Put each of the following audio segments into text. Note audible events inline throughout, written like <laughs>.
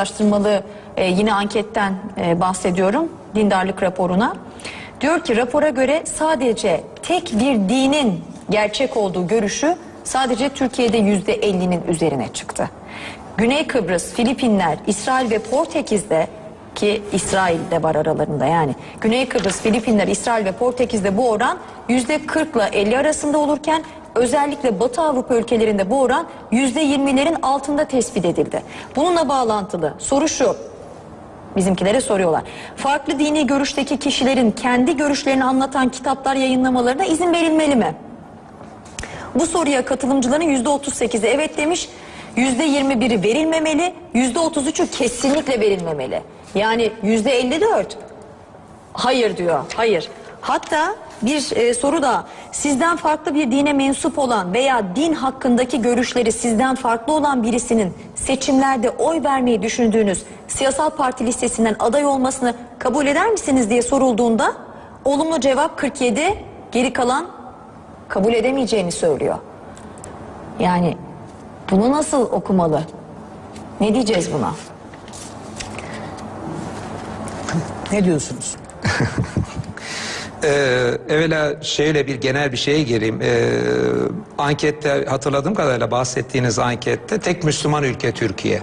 araştırmalı e, yine anketten e, bahsediyorum dindarlık raporuna. Diyor ki rapora göre sadece tek bir dinin gerçek olduğu görüşü sadece Türkiye'de yüzde 50'nin üzerine çıktı. Güney Kıbrıs, Filipinler, İsrail ve Portekiz'de ki İsrail de var aralarında yani. Güney Kıbrıs, Filipinler, İsrail ve Portekiz'de bu oran yüzde 40 ile 50 arasında olurken özellikle Batı Avrupa ülkelerinde bu oran yüzde 20'lerin altında tespit edildi. Bununla bağlantılı soru şu. Bizimkilere soruyorlar. Farklı dini görüşteki kişilerin kendi görüşlerini anlatan kitaplar yayınlamalarına izin verilmeli mi? Bu soruya katılımcıların yüzde 38'i evet demiş. Yüzde 21'i verilmemeli. Yüzde 33'ü kesinlikle verilmemeli. Yani yüzde 54 hayır diyor. Hayır. Hatta bir e, soru da sizden farklı bir dine mensup olan veya din hakkındaki görüşleri sizden farklı olan birisinin seçimlerde oy vermeyi düşündüğünüz siyasal parti listesinden aday olmasını kabul eder misiniz diye sorulduğunda olumlu cevap 47 geri kalan kabul edemeyeceğini söylüyor. Yani bunu nasıl okumalı? Ne diyeceğiz buna? Ne diyorsunuz? <laughs> Ee, evvela şöyle bir genel bir şeye gireyim. Ee, ankette hatırladığım kadarıyla bahsettiğiniz ankette tek Müslüman ülke Türkiye.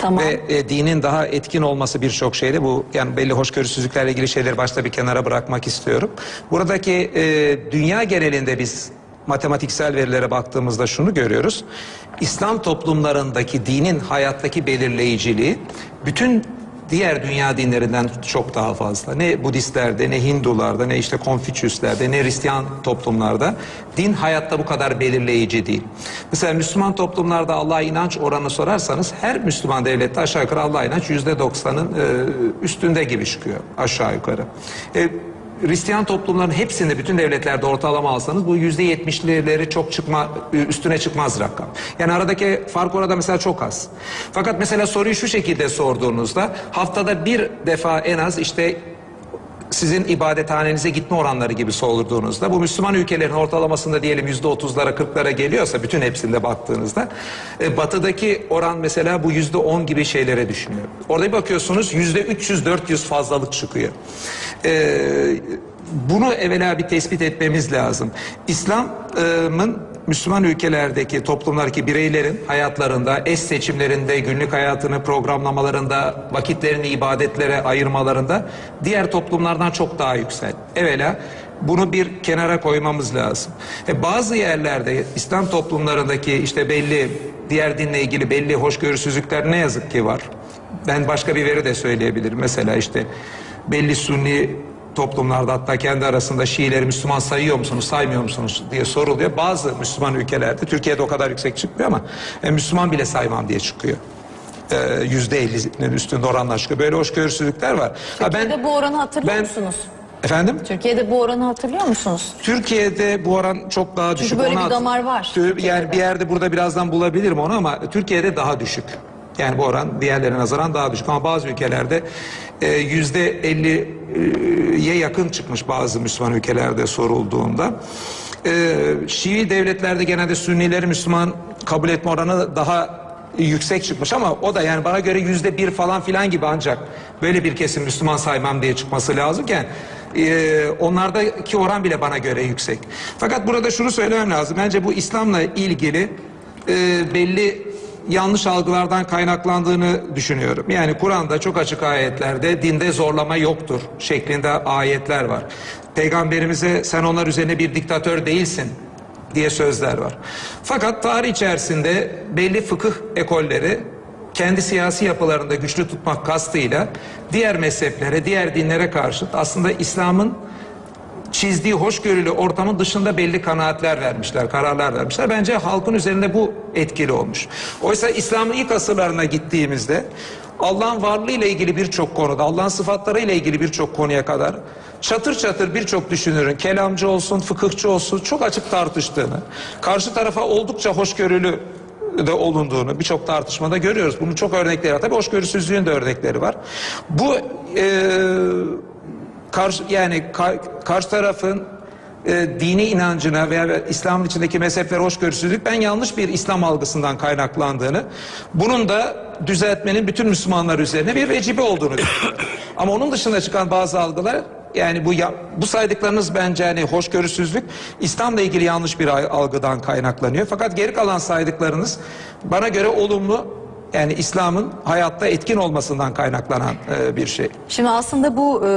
Tamam. Ve e, dinin daha etkin olması birçok şeyde bu yani belli hoşgörüsüzlüklerle ilgili şeyleri başta bir kenara bırakmak istiyorum. Buradaki e, dünya genelinde biz matematiksel verilere baktığımızda şunu görüyoruz. İslam toplumlarındaki dinin hayattaki belirleyiciliği bütün diğer dünya dinlerinden çok daha fazla. Ne Budistlerde, ne Hindularda, ne işte Konfüçyüslerde, ne Hristiyan toplumlarda din hayatta bu kadar belirleyici değil. Mesela Müslüman toplumlarda Allah'a inanç oranı sorarsanız her Müslüman devlette aşağı yukarı Allah'a inanç yüzde doksanın e, üstünde gibi çıkıyor aşağı yukarı. E, Hristiyan toplumların hepsinde bütün devletlerde ortalama alsanız bu yüzde yetmişleri çok çıkma üstüne çıkmaz rakam. Yani aradaki fark orada mesela çok az. Fakat mesela soruyu şu şekilde sorduğunuzda haftada bir defa en az işte sizin ibadethanenize gitme oranları gibi sorduğunuzda bu Müslüman ülkelerin ortalamasında diyelim yüzde otuzlara kırklara geliyorsa bütün hepsinde baktığınızda e, batıdaki oran mesela bu yüzde on gibi şeylere düşünüyor. Orada bir bakıyorsunuz yüzde 300-400 fazlalık çıkıyor. E, bunu evvela bir tespit etmemiz lazım. İslam'ın Müslüman ülkelerdeki toplumlardaki bireylerin hayatlarında, eş seçimlerinde, günlük hayatını programlamalarında, vakitlerini ibadetlere ayırmalarında diğer toplumlardan çok daha yüksek. Evvela bunu bir kenara koymamız lazım. E bazı yerlerde İslam toplumlarındaki işte belli diğer dinle ilgili belli hoşgörüsüzlükler ne yazık ki var. Ben başka bir veri de söyleyebilirim. Mesela işte belli Sunni toplumlarda hatta kendi arasında Şiileri Müslüman sayıyor musunuz, saymıyor musunuz diye soruluyor. Bazı Müslüman ülkelerde, Türkiye'de o kadar yüksek çıkmıyor ama e, Müslüman bile saymam diye çıkıyor. E, Yüzde 50'nin üstünde oranlar çıkıyor. Böyle hoşgörüsüzlükler var. Ha, Türkiye'de bu oranı hatırlıyor ben- musunuz? Efendim? Türkiye'de bu oranı hatırlıyor musunuz? Türkiye'de bu oran çok daha düşük. böyle bir Ona- damar var Tü- Türkiye'de Yani bir yerde burada birazdan bulabilirim onu ama Türkiye'de daha düşük. Yani bu oran diğerlerine nazaran daha düşük ama bazı ülkelerde e, yüzde elliye yakın çıkmış bazı Müslüman ülkelerde sorulduğunda. E, Şii devletlerde genelde Sünnileri Müslüman kabul etme oranı daha yüksek çıkmış ama o da yani bana göre yüzde bir falan filan gibi ancak böyle bir kesim Müslüman saymam diye çıkması lazımken e, onlardaki oran bile bana göre yüksek. Fakat burada şunu söylemem lazım. Bence bu İslam'la ilgili belli yanlış algılardan kaynaklandığını düşünüyorum. Yani Kur'an'da çok açık ayetlerde dinde zorlama yoktur şeklinde ayetler var. Peygamberimize sen onlar üzerine bir diktatör değilsin diye sözler var. Fakat tarih içerisinde belli fıkıh ekolleri kendi siyasi yapılarında güçlü tutmak kastıyla diğer mezheplere, diğer dinlere karşı aslında İslam'ın çizdiği hoşgörülü ortamın dışında belli kanaatler vermişler, kararlar vermişler. Bence halkın üzerinde bu etkili olmuş. Oysa İslam'ın ilk asırlarına gittiğimizde Allah'ın varlığı ile ilgili birçok konuda, Allah'ın sıfatları ile ilgili birçok konuya kadar çatır çatır birçok düşünürün, kelamcı olsun, fıkıhçı olsun çok açık tartıştığını, karşı tarafa oldukça hoşgörülü de olunduğunu birçok tartışmada görüyoruz. Bunun çok örnekleri var. Tabii hoşgörüsüzlüğün de örnekleri var. Bu eee karşı yani kar- karşı tarafın e, dini inancına veya İslam'ın içindeki mezhepler hoşgörüsüzlük ben yanlış bir İslam algısından kaynaklandığını, bunun da düzeltmenin bütün Müslümanlar üzerine bir vecibe olduğunu. Ama onun dışında çıkan bazı algılar yani bu bu saydıklarınız bence hani hoşgörüsüzlük İslam'la ilgili yanlış bir algıdan kaynaklanıyor. Fakat geri kalan saydıklarınız bana göre olumlu yani İslam'ın hayatta etkin olmasından kaynaklanan e, bir şey. Şimdi aslında bu e,